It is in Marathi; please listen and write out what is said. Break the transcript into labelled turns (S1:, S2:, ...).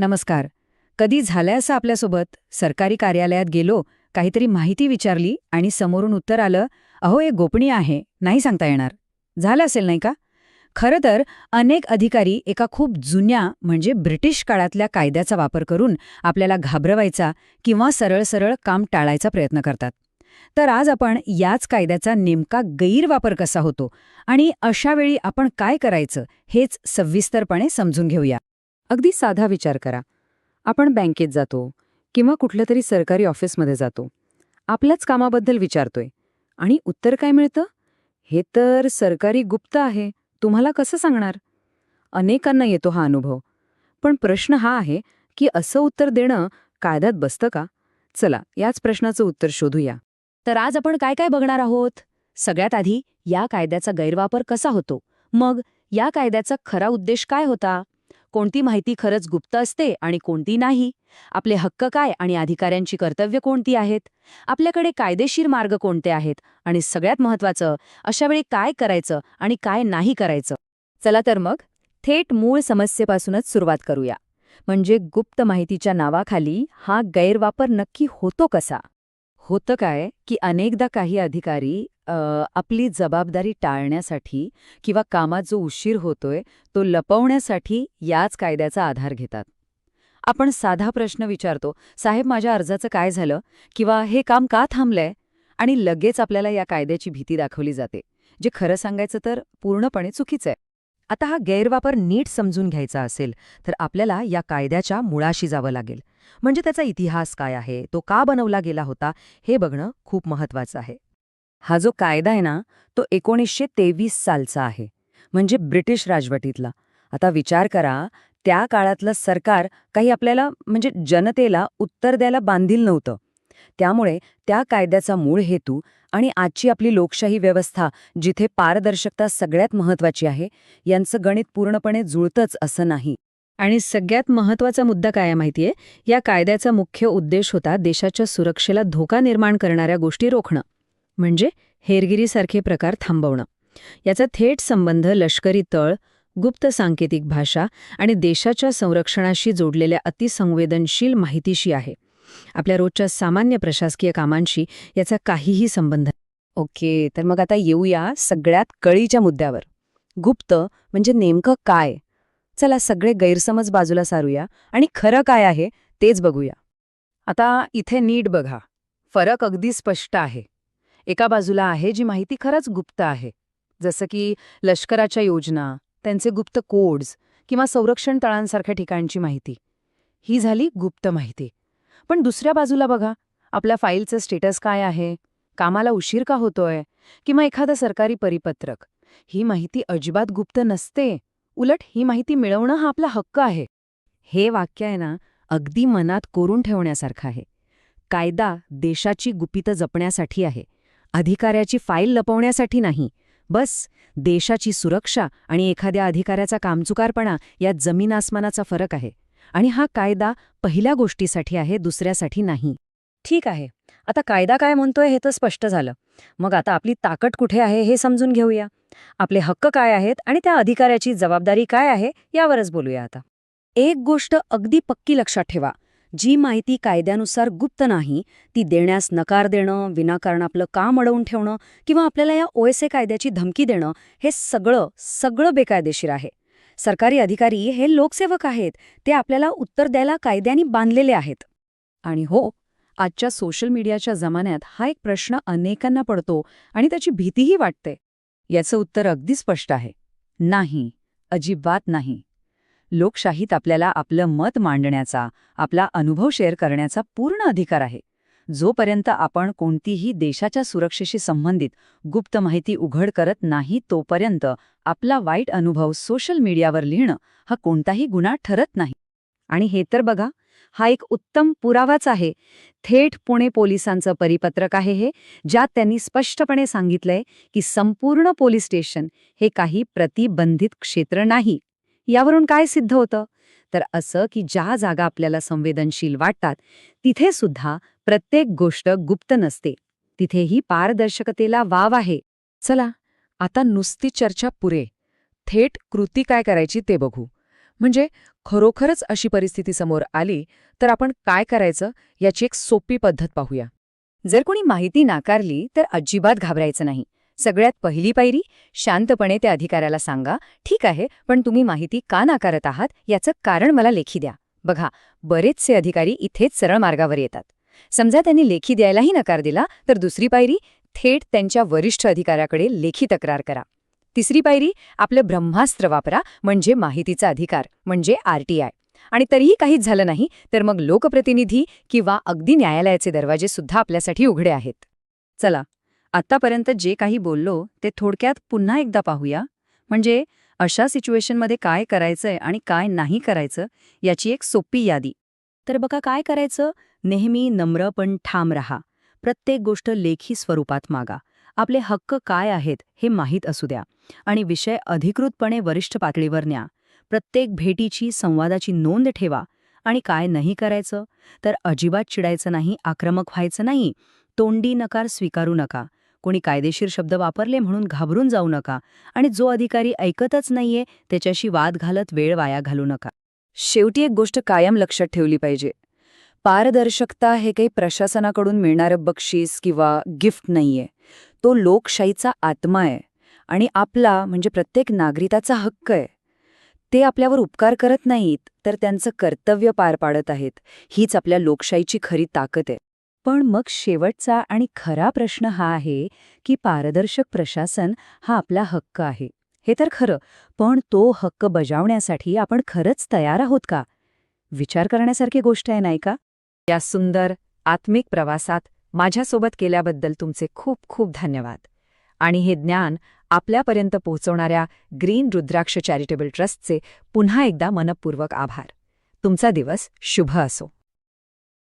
S1: नमस्कार. कधी झालंय असं आपल्यासोबत? सरकारी कार्यालयात गेलो काहीतरी माहिती विचारली आणि समोरून उत्तर आलं अहो हे गोपनीय आहे नाही सांगता येणार. झालं असेल नाही का? खरं तर अनेक अधिकारी एका खूप जुन्या म्हणजे ब्रिटिश काळातल्या कायद्याचा वापर करून आपल्याला घाबरवायचा किंवा सरळ सरळ काम टाळायचा प्रयत्न करतात. तर आज आपण याच कायद्याचा नेमका गैरवापर कसा होतो आणि अशावेळी आपण काय करायचं हेच सविस्तरपणे समजून घेऊया. अगदी साधा विचार करा. आपण बँकेत जातो किंवा कुठल्या तरी सरकारी ऑफिसमध्ये जातो. आपल्याच कामाबद्दल विचारतोय. आणि उत्तर काय मिळतं? हे तर सरकारी गुप्त आहे. तुम्हाला कसं सांगणार? अनेकांना येतो हा अनुभव. पण प्रश्न हा आहे की असं उत्तर देणं कायद्यात बसतं का? चला याच प्रश्नाचं उत्तर शोधूया. तर आज आपण काय काय बघणार आहोत? सगळ्यात आधी या कायद्याचा गैरवापर कसा होतो? मग या कायद्याचा खरा उद्देश काय होता? कोणती माहिती खरंच गुप्त असते आणि कोणती नाही? आपले हक्क काय आणि अधिकाऱ्यांची कर्तव्य कोणती आहेत? आपल्याकडे कायदेशीर मार्ग कोणते आहेत? आणि सगळ्यात महत्वाचं अशावेळी काय करायचं आणि काय नाही करायचं? चला तर मग थेट मूळ समस्येपासूनच सुरुवात करूया. म्हणजे गुप्त माहितीच्या नावाखाली हा गैरवापर नक्की होतो कसा? होतं काय की अनेकदा काही अधिकारी आपली जबाबदारी टाळण्यासाठी किंवा कामात जो उशीर होतोय तो लपवण्यासाठी याच कायद्याचा आधार घेतात. आपण साधा प्रश्न विचारतो साहेब माझ्या अर्जाचं काय झालं? किंवा हे काम का थांबलंय? आणि लगेच आपल्याला या कायद्याची भीती दाखवली जाते जे खरं सांगायचं तर पूर्णपणे चुकीचं आहे. आता हा गैरवापर नीट समजून घ्यायचा असेल तर आपल्याला या कायद्याच्या मुळाशी जावं लागेल. म्हणजे त्याचा इतिहास काय आहे तो का बनवला गेला होता हे बघणं खूप महत्वाचं आहे. हा जो कायदा आहे ना तो एकोणीसशे तेवीस सालचा आहे. म्हणजे ब्रिटिश राजवटीतला. आता विचार करा त्या काळातलं सरकार काही आपल्याला म्हणजे जनतेला उत्तर द्यायला बांधील नव्हतं. त्यामुळे त्या कायद्याचा मूळ हेतू आणि आजची आपली लोकशाही व्यवस्था जिथे पारदर्शकता सगळ्यात महत्वाची आहे यांचं गणित पूर्णपणे जुळतंच असं नाही. आणि सगळ्यात महत्त्वाचा मुद्दा काय माहितीये? या कायद्याचा मुख्य उद्देश होता देशाच्या सुरक्षेला धोका निर्माण करणाऱ्या गोष्टी रोखणं. म्हणजे हेरगिरीसारखे प्रकार थांबवणं. याचा थेट संबंध लष्करी तळ गुप्त सांकेतिक भाषा आणि देशाच्या संरक्षणाशी जोडलेल्या अतिसंवेदनशील माहितीशी आहे. आपल्या रोजच्या सामान्य प्रशासकीय कामांशी याचा काहीही संबंध नाही. ओके तर मग आता येऊया सगळ्यात कळीच्या मुद्द्यावर. गुप्त म्हणजे नेमकं काय? चला सगळे गैरसमज बाजूला सारूया आणि खरं काय आहे तेच बघूया. आता इथे नीट बघा. फरक अगदी स्पष्ट आहे. एका बाजूला आहे जी माहिती खरंच गुप्त आहे. जसं की लष्कराच्या योजना त्यांचे गुप्त कोड्स किंवा संरक्षण तळांसारख्या ठिकाणची माहिती. ही झाली गुप्त माहिती. पण दुसऱ्या बाजूला बघा आपल्या फाईलचं स्टेटस काय आहे? कामाला उशीर का होतोय? किंवा एखादं सरकारी परिपत्रक? ही माहिती अजिबात गुप्त नसते. उलट ही माहिती मिळवणं हा आपला हक्क आहे. हे वाक्य आहे ना अगदी मनात कोरून ठेवण्यासारखं आहे. कायदा देशाची गुपितं जपण्यासाठी आहे. अधिकाऱ्याची फाईल लपवण्यासाठी नाही. बस देशाची सुरक्षा आणि एखाद्या अधिकाऱ्याचा कामचुकारपणा यात जमीन आसमानाचा फरक आहे. आणि हा कायदा पहिल्या गोष्टीसाठी आहे दुसऱ्यासाठी नाही. ठीक आहे. आता कायदा काय म्हणतोय हे तर स्पष्ट झालं. मग आता आपली ताकद कुठे आहे हे समजून घेऊया. आपले हक्क काय आहेत आणि त्या अधिकाऱ्याची जबाबदारी काय आहे यावरच बोलूया आता. एक गोष्ट अगदी पक्की लक्षात ठेवा. जी माहिती कायद्यानुसार गुप्त नाही ती देण्यास नकार देणं विनाकारण आपलं काम अडवून ठेवणं किंवा आपल्याला या ओएसए कायद्याची धमकी देणं हे सगळं सगळं बेकायदेशीर आहे. सरकारी अधिकारी हे लोकसेवक आहेत. ते आपल्याला उत्तर द्यायला कायद्याने बांधलेले आहेत. आणि हो आजच्या सोशल मीडियाच्या जमान्यात हा एक प्रश्न अनेकांना पडतो आणि त्याची भीतीही वाटते. याचं उत्तर अगदी स्पष्ट आहे. नाही अजिबात नाही. लोकशाहीत आपल्याला आपलं मत मांडण्याचा आपला अनुभव शेअर करण्याचा पूर्ण अधिकार आहे. जोपर्यंत आपण कोणतीही देशाच्या सुरक्षेशी संबंधित गुप्त माहिती उघड करत नाही तोपर्यंत आपला वाईट अनुभव सोशल मीडियावर लिहिणं हा कोणताही गुन्हा ठरत नाही. आणि हे तर बघा हा एक उत्तम पुरावाच आहे. थेट पुणे पोलिसांचं परिपत्रक आहे हे ज्यात त्यांनी स्पष्टपणे सांगितलंय की संपूर्ण पोलीस स्टेशन हे काही प्रतिबंधित क्षेत्र नाही. यावरून काय सिद्ध होतं? तर असं की ज्या जागा आपल्याला संवेदनशील वाटतात तिथे सुद्धा प्रत्येक गोष्ट गुप्त नसते. तिथेही पारदर्शकतेला वाव आहे. चला आता नुसती चर्चा पुरे. थेट कृती काय करायची ते बघू.
S2: म्हणजे खरोखरच अशी परिस्थिती समोर आली तर आपण काय करायचं याची एक सोपी पद्धत पाहूया.
S1: जर कोणी माहिती नाकारली तर अजिबात घाबरायचं नाही. सगळ्यात पहिली पायरी शांतपणे त्या अधिकाऱ्याला सांगा ठीक आहे पण तुम्ही माहिती का नाकारत आहात? याचं कारण मला लेखी द्या. बघा बरेचसे अधिकारी इथेच सरळ मार्गावर येतात. समजा त्यांनी लेखी द्यायलाही नकार दिला तर दुसरी पायरी थेट त्यांच्या वरिष्ठ अधिकाऱ्याकडे लेखी तक्रार करा. तिसरी पायरी आपलं ब्रह्मास्त्र वापरा म्हणजे माहितीचा अधिकार म्हणजे आरटीआय आणि तरीही काहीच झालं नाही तर मग लोकप्रतिनिधी किंवा अगदी न्यायालयाचे दरवाजे सुद्धा आपल्यासाठी उघडे आहेत. चला आत्तापर्यंत जे काही बोललो ते थोडक्यात पुन्हा एकदा पाहूया. म्हणजे अशा सिच्युएशनमध्ये काय करायचंय आणि काय नाही करायचं याची एक सोपी यादी. तर बघा काय करायचं? नेहमी नम्र पण ठाम रहा. प्रत्येक गोष्ट लेखी स्वरूपात मागा. आपले हक्क काय आहेत हे माहीत असू द्या. आणि विषय अधिकृतपणे वरिष्ठ पातळीवर न्या. प्रत्येक भेटीची संवादाची नोंद ठेवा. आणि काय नाही करायचं? तर अजिबात चिडायचं नाही आक्रमक व्हायचं नाही. तोंडी नकार स्वीकारू नका. कोणी कायदेशीर शब्द वापरले म्हणून घाबरून जाऊ नका. आणि जो अधिकारी ऐकतच नाहीये त्याच्याशी वाद घालत वेळ वाया घालू नका. शेवटी एक गोष्ट कायम लक्षात ठेवली पाहिजे. पारदर्शकता हे काही प्रशासनाकडून मिळणारं बक्षीस किंवा गिफ्ट नाहीये. तो लोकशाहीचा आत्मा आहे आणि आपला म्हणजे प्रत्येक नागरिकाचा हक्क आहे. ते आपल्यावर उपकार करत नाहीत तर त्यांचं कर्तव्य पार पाडत आहेत. हीच आपल्या लोकशाहीची खरी ताकद आहे. पण मग शेवटचा आणि खरा प्रश्न हा आहे की पारदर्शक प्रशासन हा आपला हक्क आहे. हे तर खरं पण तो हक्क बजावण्यासाठी आपण खरंच तयार आहोत का? विचार करण्यासारखी गोष्ट आहे नाही का? या सुंदर आत्मिक प्रवासात माझ्यासोबत केल्याबद्दल तुमचे खूप खूप धन्यवाद. आणि हे ज्ञान आपल्यापर्यंत पोहोचवणाऱ्या ग्रीन रुद्राक्ष चॅरिटेबल ट्रस्टचे पुन्हा एकदा मनपूर्वक आभार. तुमचा दिवस शुभ असो.